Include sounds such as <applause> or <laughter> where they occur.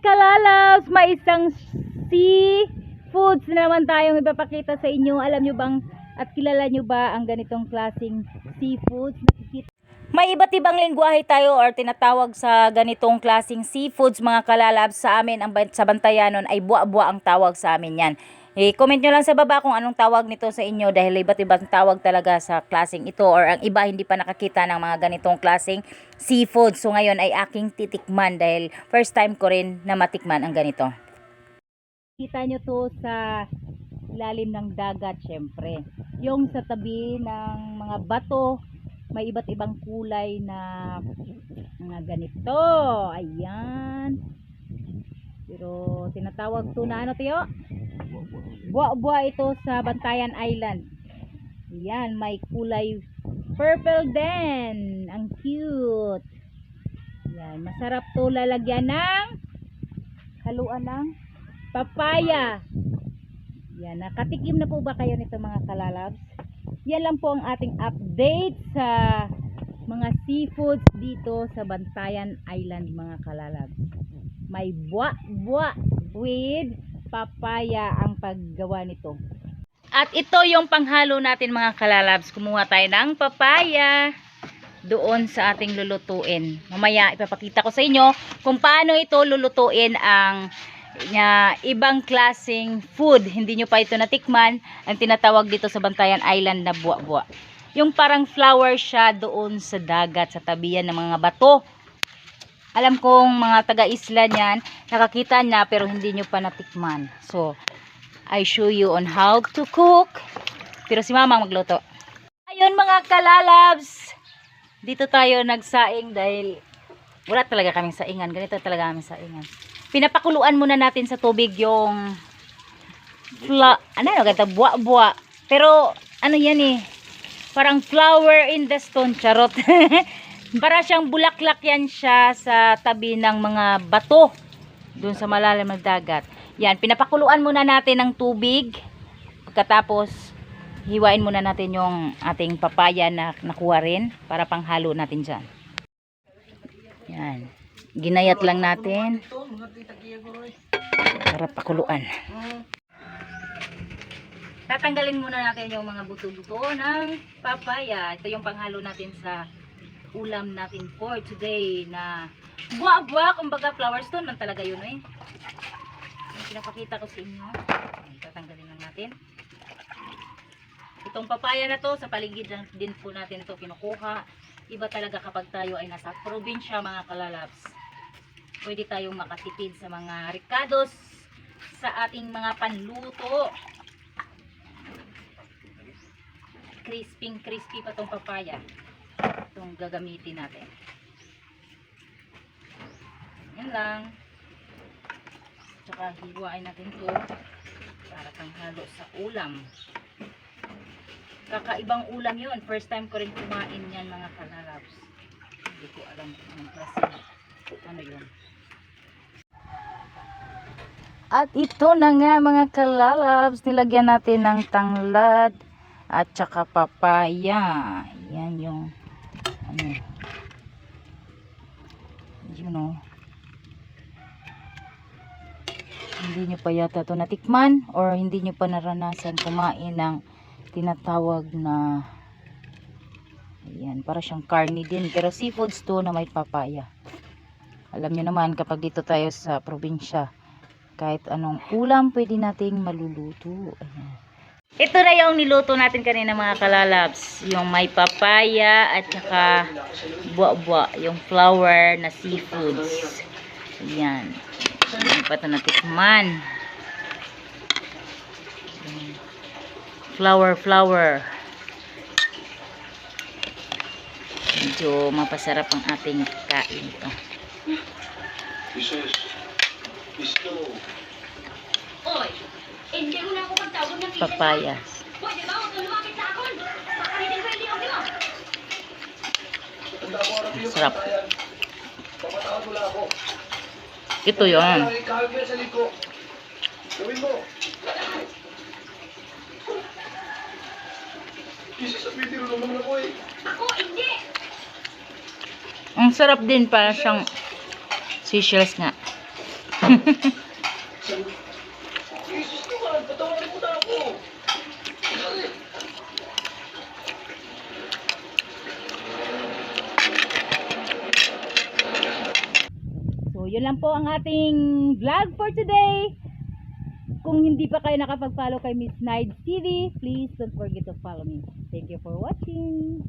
kalalabs! May isang seafoods na naman tayong ipapakita sa inyo. Alam nyo bang at kilala nyo ba ang ganitong klaseng seafoods? May iba't ibang lingwahe tayo or tinatawag sa ganitong klaseng seafoods mga kalalabs sa amin ang sa Bantayanon ay buwa-buwa ang tawag sa amin yan. Eh, comment nyo lang sa baba kung anong tawag nito sa inyo dahil iba't ibang tawag talaga sa klaseng ito or ang iba hindi pa nakakita ng mga ganitong klaseng seafood. So ngayon ay aking titikman dahil first time ko rin na matikman ang ganito. Kita nyo to sa ilalim ng dagat syempre. Yung sa tabi ng mga bato, may iba't ibang kulay na mga ganito. Ayan. Pero tinatawag to na ano tiyo? Buwa-buwa ito sa Bantayan Island. Ayan, may kulay purple din. Ang cute. Ayan, masarap to lalagyan ng haluan ng papaya. Yan, nakatikim na po ba kayo nito mga kalalabs? Yan lang po ang ating update sa mga seafoods dito sa Bantayan Island mga kalalabs. May buwa-buwa with papaya ang paggawa nito. At ito yung panghalo natin mga kalalabs. Kumuha tayo ng papaya doon sa ating lulutuin. Mamaya ipapakita ko sa inyo kung paano ito lulutuin ang na ibang klaseng food. Hindi nyo pa ito natikman. Ang tinatawag dito sa Bantayan Island na buwa-buwa. Yung parang flower siya doon sa dagat, sa tabihan ng mga bato. Alam kong mga taga-isla niyan, nakakita na pero hindi nyo pa natikman. So, I show you on how to cook. Pero si mama magluto. Ayun mga kalalabs, dito tayo nagsaing dahil wala talaga kaming saingan. Ganito talaga kaming saingan. Pinapakuluan muna natin sa tubig yung fla ano ano ganda buwa-buwa. Pero ano yan eh, parang flower in the stone charot. <laughs> Para siyang bulaklak yan siya sa tabi ng mga bato doon sa malalim na dagat. Yan, pinapakuluan muna natin ng tubig. Pagkatapos, hiwain muna natin yung ating papaya na nakuha rin para panghalo natin dyan. Yan. Ginayat lang natin para pakuluan. Tatanggalin muna natin yung mga buto-buto ng papaya. Ito yung panghalo natin sa ulam natin for today na buwa-buwa, kumbaga flower stone man talaga yun eh. Yung pinapakita ko sa inyo. Tatanggalin lang natin. Itong papaya na to, sa paligid din po natin ito kinukuha. Iba talaga kapag tayo ay nasa probinsya mga kalalabs. Pwede tayong makatipid sa mga ricados, sa ating mga panluto. Crisping crispy pa tong papaya. Itong gagamitin natin. Yan lang. Tsaka hiwain natin to para panghalo sa ulam. Kakaibang ulam yun. First time ko rin kumain yan mga kalalabs. Hindi ko alam kung klase. Ano yun. At ito na nga mga kalalabs. Nilagyan natin ng tanglad at saka papaya. Yan yung ano. You know. Hindi nyo pa yata ito natikman or hindi nyo pa naranasan kumain ng tinatawag na ayan, para siyang carne din. Pero seafoods to na may papaya. Alam nyo naman kapag dito tayo sa probinsya, kahit anong ulam pwede nating maluluto. Ayan. Ito na yung niluto natin kanina mga kalalabs. Yung may papaya at saka buwa-buwa. Yung flower na seafoods. Ayan. Hindi pa ito natikman. Ayan. Flower, flower. Medyo mapasarap ang ating kain ito. Oy, ako. Sarap. Ito hindi. Ang sarap din para siyang seashells nga. <laughs> So, yun lang po ang ating vlog for today. Kung hindi pa kayo nakapag-follow kay Miss Nides TV, please don't forget to follow me. Thank you for watching.